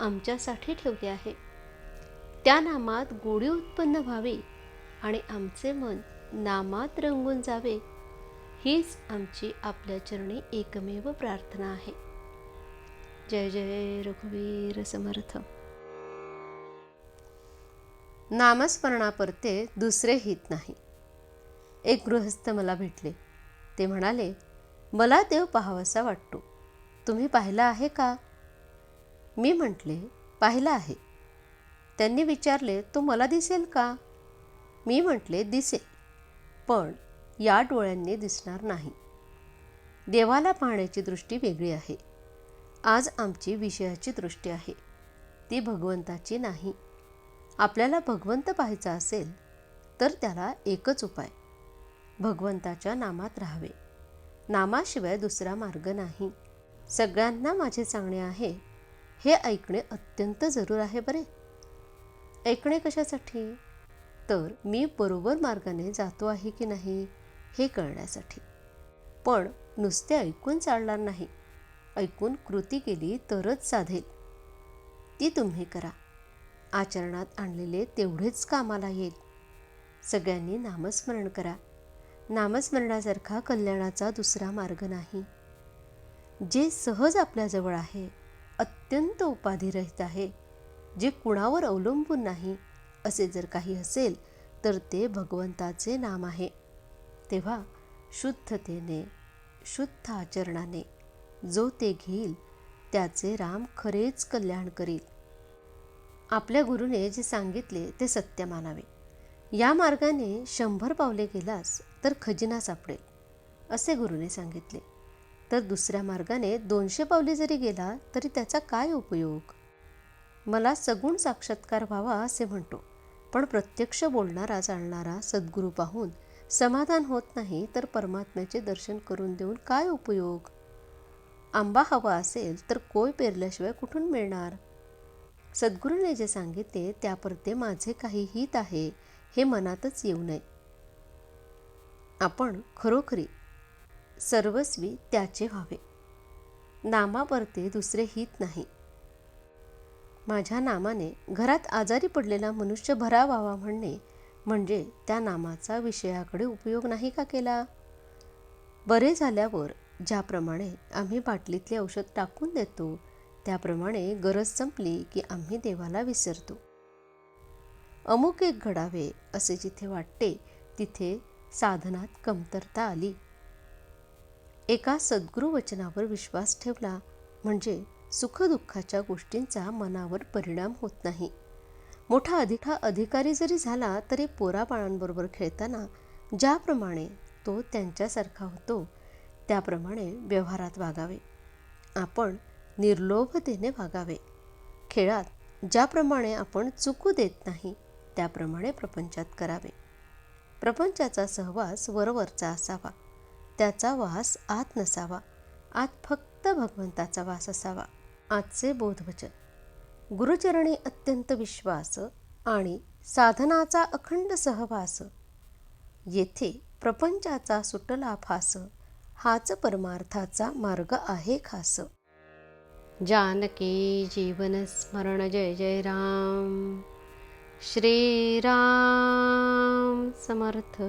आमच्यासाठी ठेवले आहे. त्या नामात गोडी उत्पन्न व्हावी आणि आमचे मन नामात रंगून जावे हीच आमची आपल्या चरणी एकमेव प्रार्थना आहे. जय जय रघुवीर समर्थ. नामस्मरणापरते दुसरे हित नाही. एक गृहस्थ मला भेटले. ते म्हणाले मला देव पाहावासा वाटतो. तुम्ही पाहिला आहे का? मी म्हटले पाहिलं आहे. त्यांनी विचारले तो मला दिसेल का? मी म्हटले दिसेल पण या डोळ्यांनी दिसणार नाही. देवाला पाहण्याची दृष्टी वेगळी आहे. आज आमची विषयाची दृष्टी आहे. ती भगवंताची नाही. आपल्याला भगवंत पाहायचा असेल तर त्याला एकच उपाय. भगवंताच्या नामात राहावे. नामाशिवाय दुसरा मार्ग नाही. सगळ्यांना माझे सांगणे आहे हे ऐकणे अत्यंत जरूर आहे बरे. ऐकणे कशासाठी? तर मी बरोबर मार्गाने जातो आहे की नाही हे कळण्यासाठी. पण नुसते ऐकून चालणार नाही. ऐकून कृती केली तरच साधेल ती तुम्ही करा. आचरणात आणलेले तेवढेच कामाला येईल. सगळ्यांनी नामस्मरण करा. नामस्मरणासारखा कल्याणाचा दुसरा मार्ग नाही. जे सहज आपल्याजवळ आहे अत्यंत उपाधिरहित आहे जे कुणावर अवलंबून नाही असे जर काही असेल तर ते भगवंताचे नाम आहे. तेव्हा शुद्धतेने शुद्ध आचरणाने जो ते घेईल त्याचे राम खरेच कल्याण करील. आपल्या गुरुने जे सांगितले ते सत्य मानावे. या मार्गाने शंभर पावले गेलास तर खजिना सापडेल असे गुरुने सांगितले. तर दुसऱ्या मार्गाने दोनशे पावले जरी गेला तरी त्याचा काय उपयोग? मला सगुण साक्षात्कार व्हावा असे म्हणतो पण प्रत्यक्ष बोलणारा चालणारा सद्गुरू पाहून समाधान होत नाही तर परमात्म्याचे दर्शन करून देऊन काय उपयोग? आंबा हवा असेल तर कोय पेरल्याशिवाय कुठून मिळणार? सद्गुरूने जे सांगितले त्यापरते माझे काही हित आहे हे मनातच येऊ नये. आपण खरोखरी सर्वस्वी त्याचे व्हावे. नामापरते दुसरे हित नाही. माझ्या नामाने घरात आजारी पडलेला मनुष्य भरा व्हावा म्हणणे म्हणजे त्या नामाचा विषयाकडे उपयोग नाही का केला? बरे झाल्यावर ज्याप्रमाणे आम्ही बाटलीतले औषध टाकून देतो त्याप्रमाणे गरज संपली की आम्ही देवाला विसरतो. अमुक एक घडावे असे जिथे वाटते तिथे साधनात कमतरता आली. एका सद्गुरू वचनावर विश्वास ठेवला म्हणजे सुखदुःखाच्या गोष्टींचा मनावर परिणाम होत नाही. मोठा अधिका अधिकारी जरी झाला तरी पोरापाळांबरोबर खेळताना ज्याप्रमाणे तो त्यांच्यासारखा होतो त्याप्रमाणे व्यवहारात वागावे. आपण निर्लोभतेने वागावे. खेळात ज्याप्रमाणे आपण चुकू देत नाही त्याप्रमाणे प्रपंचात करावे. प्रपंचाचा सहवास वरवरचा असावा. त्याचा वास आत नसावा. आत फक्त भगवंताचा वास असावा. आजचे बोधवचन. गुरुचरणी अत्यंत विश्वास आणि साधनाचा अखंड सहवास. येथे प्रपंचाचा सुटला फास हाच परमार्थाचा मार्ग आहे खास. जानकी जीवन स्मरण जय जय राम. श्रीराम समर्थ.